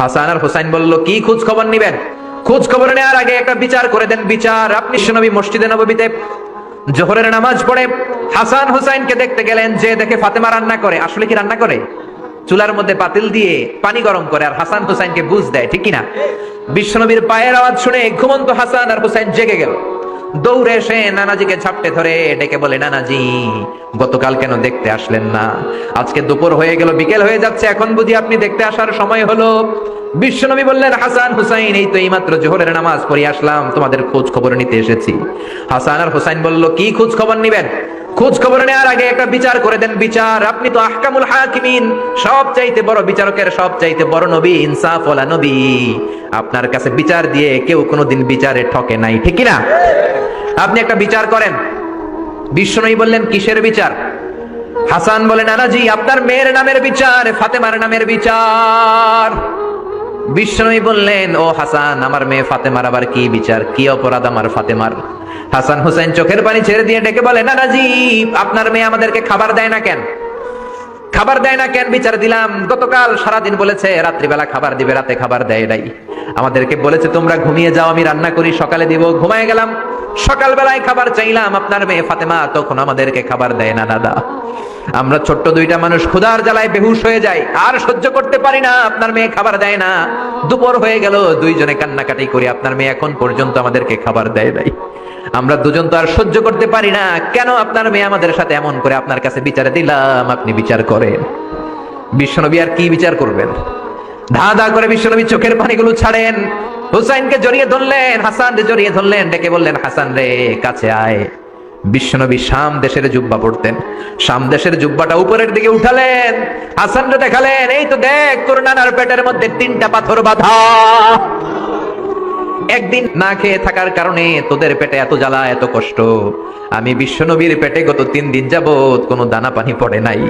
হাসান আর হুসাইন বলল, কি খোঁজ খবর নিবেন? খোঁজ খবর নেওয়ার আগে একটা বিচার করে দেন। বিচার, আপনি নবী, মসজিদে নবীতে জোহরের নামাজ পড়ে হাসান হুসাইনকে দেখতে গেলেন যে দেখে ফাতেমা রান্না করে। আসলে কি রান্না করে? চুলার মধ্যে পাতিল দিয়ে পানি গরম করে আর হাসান হুসাইনকে বুঝ দেয়, ঠিক কিনা? বিশ্বনবীর পায়ের আওয়াজ শুনে ঘুমন্ত হাসান আর হুসাইন জেগে গেল। দৌড়ে এসে নানাজিকে ঝাপটে ধরে ডেকে বলে, নানাজি, গতকাল কেন দেখতে আসলেন না? আজকে দুপুর হয়ে গেল, বিকেল হয়ে যাচ্ছে, এখন বুঝি আপনি দেখতে আসার সময় হলো। বিশ্বনবী বললেন, হাসান, হুসাইন, এই তো এইমাত্র জোহরের নামাজ পড়ে আসলাম, তোমাদের খোঁজ খবর নিতে এসেছি। হাসান আর হুসাইন বলল, কি খোঁজ খবর নিবেন? খোঁজ খবর নেওয়ার আগে একটা বিচার করে দেন। বিচার, আপনি তো আহকামুল হাকিমিন সব চাইতে বড় বিচারকের সব চাইতে বড় নবী, ইনসাফ ওলা নবী। আপনার কাছে বিচার দিয়ে কেউ কোনোদিন বিচারে ঠকে নাই, ঠিক না আপনি একটা বিচার করেন। বিশ্বনবী বললেন, কিসের বিচার? হাসান বলেন নানাজি আপনার মেয়ের নামের বিচার, ফাতেমার নামের বিচার। বিশ্বনবী বললেন, ও হাসান, আমার মেয়ে ফাতেমার আবার কি বিচার? কি অপরাধ আমার ফাতেমার? হাসান হোসেন চোখের পানি ছেড়ে দিয়ে ডেকে বলে, না রাজীব, আপনার মেয়ে আমাদেরকে খাবার দেয় না কেন? খাবার দেয় না কেন? বিচার দিলাম। গতকাল সারাদিন বলেছে, রাত্রিবেলা খাবার দিবে, রাতে খাবার দেয় নাই। আমাদেরকে বলেছে, তোমরা ঘুমিয়ে যাও, আমি রান্না করি, সকালে দিব, ঘুমায় গেলাম। সকালবেলায় খাবার চাইলাম, আপনার মেয়ে ফাতেমা তখন আমাদেরকে খাবার দেয় না, দাদা। আমরা ছোট্ট দুইটা মানুষ, ক্ষুধার জ্বালায় বেহুশ হয়ে যাই, আর সহ্য করতে পারি না, আপনার মেয়ে খাবার দেয় না। দুপুর হয়ে গেল, দুইজনে কান্নাকাটি করি আপনার মেয়ে এখন পর্যন্ত আমাদেরকে খাবার দেয় নাই। আমরা দুজন তো আর সহ্য করতে পারি না, কেন আপনার মেয়ে আমাদের সাথে এমন করে আপনার কাছে বিচারে দিলাম, আপনি বিচার করেন। বিশ্বনবী আর কি বিচার করবেন? ধা ধা করে বিশ্বনবী চোখের পানিগুলো ছাড়েন। হুসাইনকে জড়িয়ে ধরলেন হাসান রে জড়িয়ে ধরলেন, ডেকে বললেন, হাসান রে, কাছে আয়। বিশ্বনবী শাম দেশের জুব্বা পড়তেন। শাম দেশের জুব্বাটা উপরের দিকে উঠালেন হাসান রে দেখালেন, এই তো দেখ, তোর নানার পেটের মধ্যে তিনটা পাথর বাঁধা। একদিন না খেয়ে থাকার কারণে তোদের পেটে এত জ্বালা, এত কষ্ট। আমি বিশ্বনবীর পেটে গত তিন দিন যাবত কোনো দানা পানি পড়ে নাই।